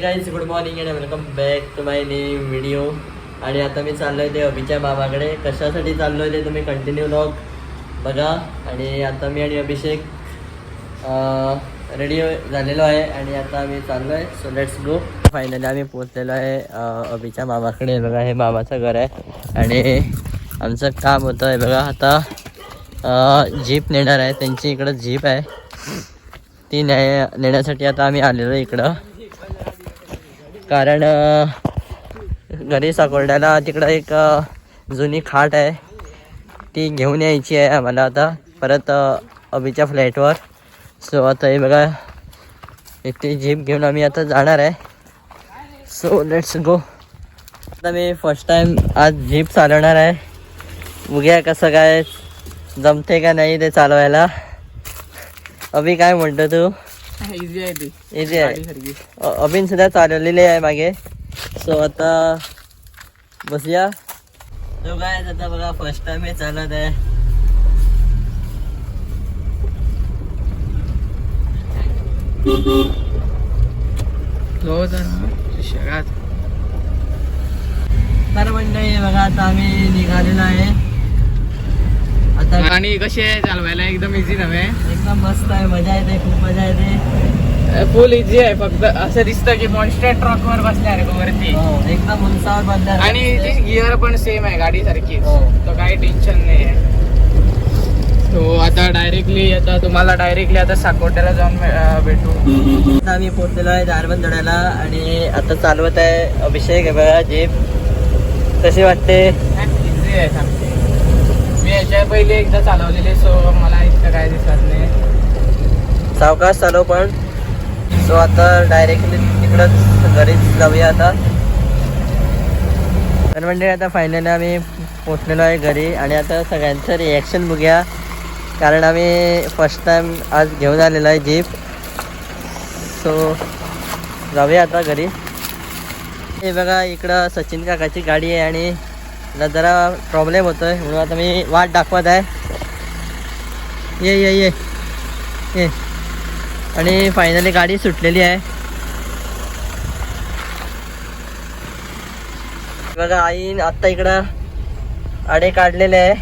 Guys good morning and welcome back to my new video आणि आता मी चाललो आहे ते अभिच्या बाबाकडे. कशासाठी चाललो आहे ते तुम्ही कंटिन्यू लॉग बघा. आणि आता मी आणि अभिषेक रेडी झालेलो आहे आणि आता आम्ही चाललोय. सो लेट्स गो फायनली आम्ही पोचलेलो आहे अभिच्या मामाकडे बघा हे मामाचं घर आहे. आणि आमचं काम होतं आहे बघा आता जीप नेणार आहे. त्यांची इकडं जीप आहे. ती न्याय नेण्यासाठी आता आम्ही आलेलो इकडं. कारण घरी साकोर्ड्याला तिकडं एक जुनी खाट आहे. ती घेऊन यायची आहे आम्हाला आता. परत अभिच्या फ्लॅटवर सो आता हे बघा. ती जीप घेऊन आम्ही आता जाणार आहे. सो लेट्स गो आता मी फर्स्ट टाईम आज जीप चालवणार आहे. बघूया कसं काय जमते का नाही ते चालवायला. अभि काय म्हणतो तू? इझी आहे ती. इथे आहे. अभिन सुद्धा चालवलेली आहे मागे. सो आता बसूया. तो काय आता बघा फर्स्ट टाइम हे चालत आहे. हो तर शिक्षकात. तर मंडळी बघा आता आम्ही निघालेलो आणि कशी आहे चालवायला? एकदम इझी नव्हे? एकदम मस्त आहे मजा येते खूप मजा येते. फुल इझी आहे फक्त असं दिसतं की मॉन्स्टर ट्रक वर बसल्या रे वरती. हो एकदम उंचावर बांधणार आणि ती गिअर पण सेम आहे गाडी सारखीच हो. तर काही टेन्शन नाही आहे तो आता डायरेक्टली आता तुम्हाला डायरेक्टली आता साकोट्याला जाऊन भेटू. आता आम्ही पोहोचलेलो आहे दारबंदड्याला आणि आता चालवत आहे अभिषेक आहे बघा जीप वाटते? इझी आहे. मी याच्या पहिले एकदा चालवलेले सो मला इतकं काय दिसत नाही. सावकाश चालव पण. सो आता डायरेक्टली तिकडंच घरीच जाऊया आता. तर म्हणजे आता फायनली आम्ही पोचलेलो आहे घरी आणि आता सगळ्यांचं रिॲक्शन बघूया. कारण आम्ही फर्स्ट टाइम आज घेऊन आलेलो आहे जीप सो जाऊया आता घरी. हे बघा इकडं सचिन काकाची गाडी आहे आणि तिला जरा प्रॉब्लेम होतोय म्हणून आता मी वाट दाखवत आहे. ये ये ये ये. आणि फायनली गाडी सुटलेली आहे. बघा आईन आत्ता इकडं आडे काढलेले आहे.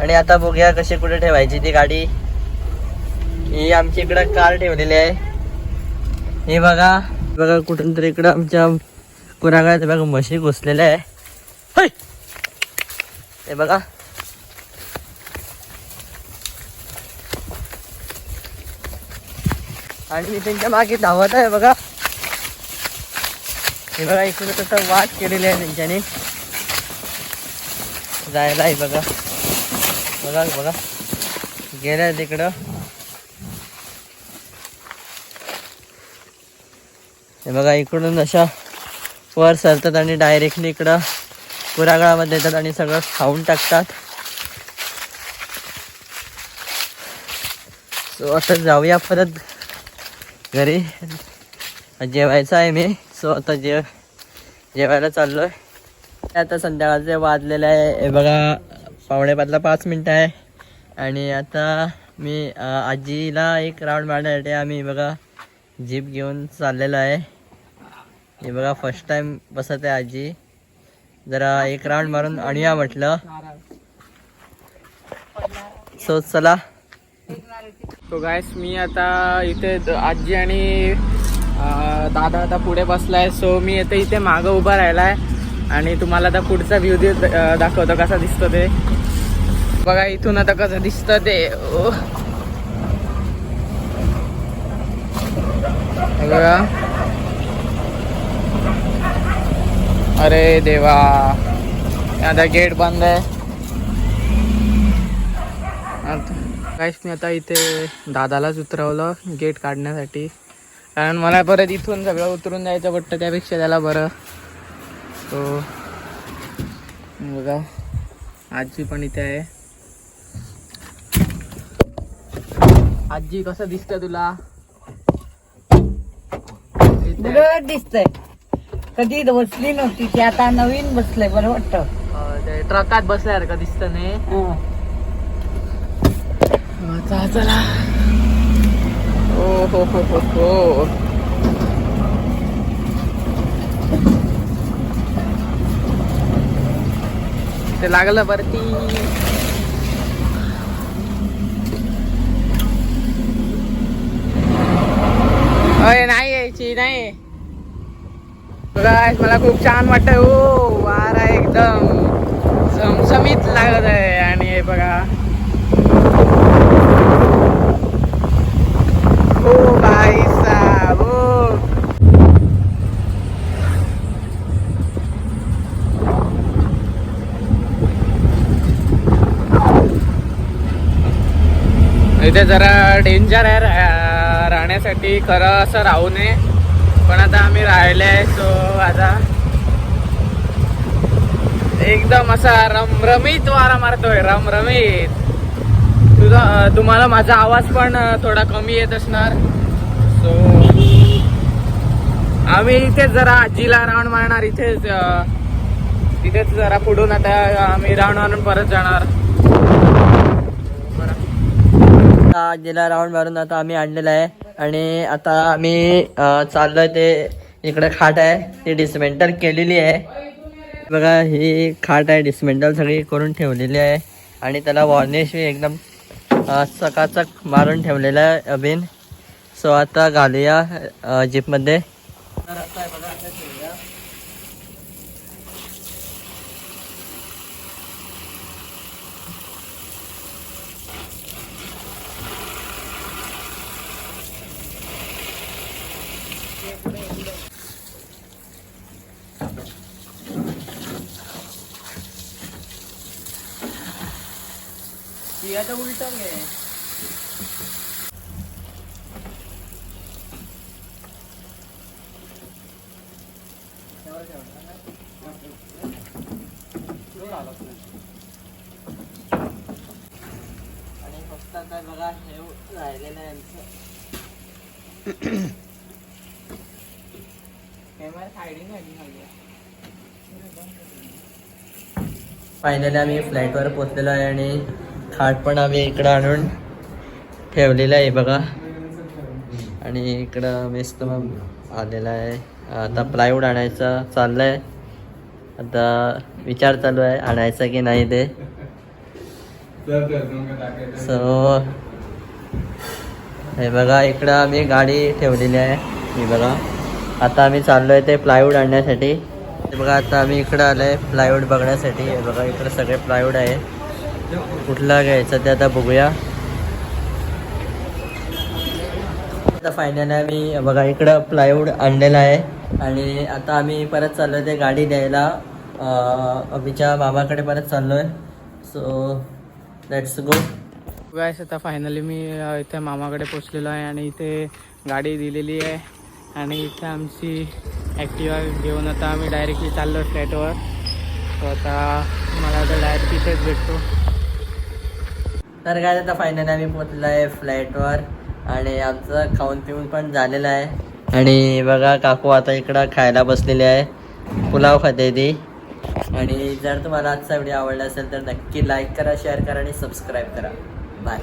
आणि आता बघूया कशी कुठे ठेवायची ती गाडी. ही आमची इकडं कार ठेवलेली आहे. हे बघा बघा कुठून तरी इकडं आमच्या कुरागाळ्यात बघा म्हशी घुसलेल्या आहे. ते हे बघा. आणि मी त्यांच्या मागे धावत आहे बघा. हे बघा इकडे तसं वाट केलेली आहे त्यांच्यानी. जायला आहे बघा. बघा बघा. गेल्या तिकडं. हे बघा इकडून अशा वर सरतात आणि डायरेक्टली इकडं कुरागळामध्ये येतात आणि सगळं खाऊन टाकतात. सो आता जाऊया परत घरी. जेवायचं आहे मी. सो आता जेव जेवायला चाललोय. आता संध्याकाळचे वाजलेले आहे. हे बघा पावणेपाचला पाच मिनटं आहे. आणि आता मी आजीला एक राऊंड मारण्यासाठी आम्ही बघा जीप घेऊन चाललेलो आहे. हे बघा फर्स्ट टाइम बसत आहे आजी. जरा एक राऊंड मारून आणूया म्हटलं. सो चला. तो गायस मी आता इथे आजी आणि दादा आता पुढे बसलाय. सो मी आता इथे मागं उभा राहिलाय. आणि तुम्हाला आता पुढचा व्ह्यू दे दाखवतो कसा दिसतो ते. बघा इथून आता कसं दिसतं ते. बघा. अरे देवा. आता गेट बंद आहे. आता काहीच मी आता इथे दादालाच उतरवलं गेट काढण्यासाठी. कारण मला परत इथून सगळं उतरून जायचं पडतं त्यापेक्षा त्याला बरं. तो बघा. आजी पण इथे आहे. आजी कसं दिसतं तुला? दिसतंय. कधी बसली नव्हती ती आता नवीन बसलंय बरं वाटतं. ते ट्रकात बसल्यासारखं दिसतं नाही हं. चला. चला हो हो हो हो. ते लागलं वरती अय नाही यायची नाही Guys, मला खूप छान वाटतंय. ओ वारा एकदम. समसमीत लागत आहे. आणि हे बघा. ओ बाई साहब ओ. इथे जरा डेंजर आहे राहण्यासाठी. खरं असं राहू नये. पण आता आम्ही राहिले आहे सो आता एकदम असा रमरमीत वारा मारतोय रमरमीत. तुझा तुम्हाला माझा आवाज पण थोडा कमी येत असणार. सो आम्ही इथेच जरा आजीला राऊंड मारणार इथेच तिथेच जरा पुढून आता आम्ही राऊंड मारून परत जाणार. आजीला राऊंड मारून आता आम्ही आणलेला आहे. आणि आता आम्ही चाललोय ते इकडे खाट आहे ती डिसमेंटल केलेली आहे. बघा ही खाट आहे डिसमेंटल सगळी करून ठेवलेली आहे. आणि त्याला वॉर्निश एकदम सकाचक चकाचक मारून ठेवलेलं आहे अभिन. सो आता घालूया जीपमध्ये आता हे उलट घे. आणि फक्त आता बघा हे राहिलेलं आहे आमचं. कॅमेरा साईडिंग फायनली आम्ही फ्लाईटवर पोचलेलो आहे आणि खाट पण आम्ही इकडं आणून ठेवलेलं आहे बघा. आणि इकडं मेस्त मग आलेला आहे. आता प्लायवूड आणायचा चाललंय. आता विचार चालू आहे आणायचा की नाही ते. सो हे बघा इकडं आम्ही गाडी ठेवलेली आहे. ही बघा. आता आम्ही चाललोय ते प्लायवूड आणण्यासाठी. हे बघा आता आम्ही इकडं आलोय प्लायवूड बघण्यासाठी. हे बघा इकडं सगळे प्लायवूड आहे. कुठला घ्यायचा ते आता बघूया. आता फायनल आम्ही बघा इकडं प्लायवूड आणलेलं आहे. आणि आता आम्ही परत चाललो ते गाडी द्यायला. अभिच्या मामाकडे परत आहे सो लेट्स गो गायस आता फायनली मी इथे मामाकडे पोचलेलो आहे आणि इथे गाडी दिलेली आहे. आणि इथे आमची ॲक्टिवा घेऊन आता आम्ही डायरेक्टली चाललो फ्लॅटवर तो आता मला आता डायरेक्ट तिथेच भेटतो. तर काय आता फायनली आम्ही पोचलो आहे फ्लाईटवर आणि आमचं खाऊन पिऊन पण झालेलं आहे. आणि बघा काकू आता इकडं खायला बसलेली आहे. पुलाव खाते ती आणि जर तुम्हाला आजचा व्हिडिओ आवडला असेल तर नक्की लाईक करा शेअर करा आणि सबस्क्राईब करा. बाय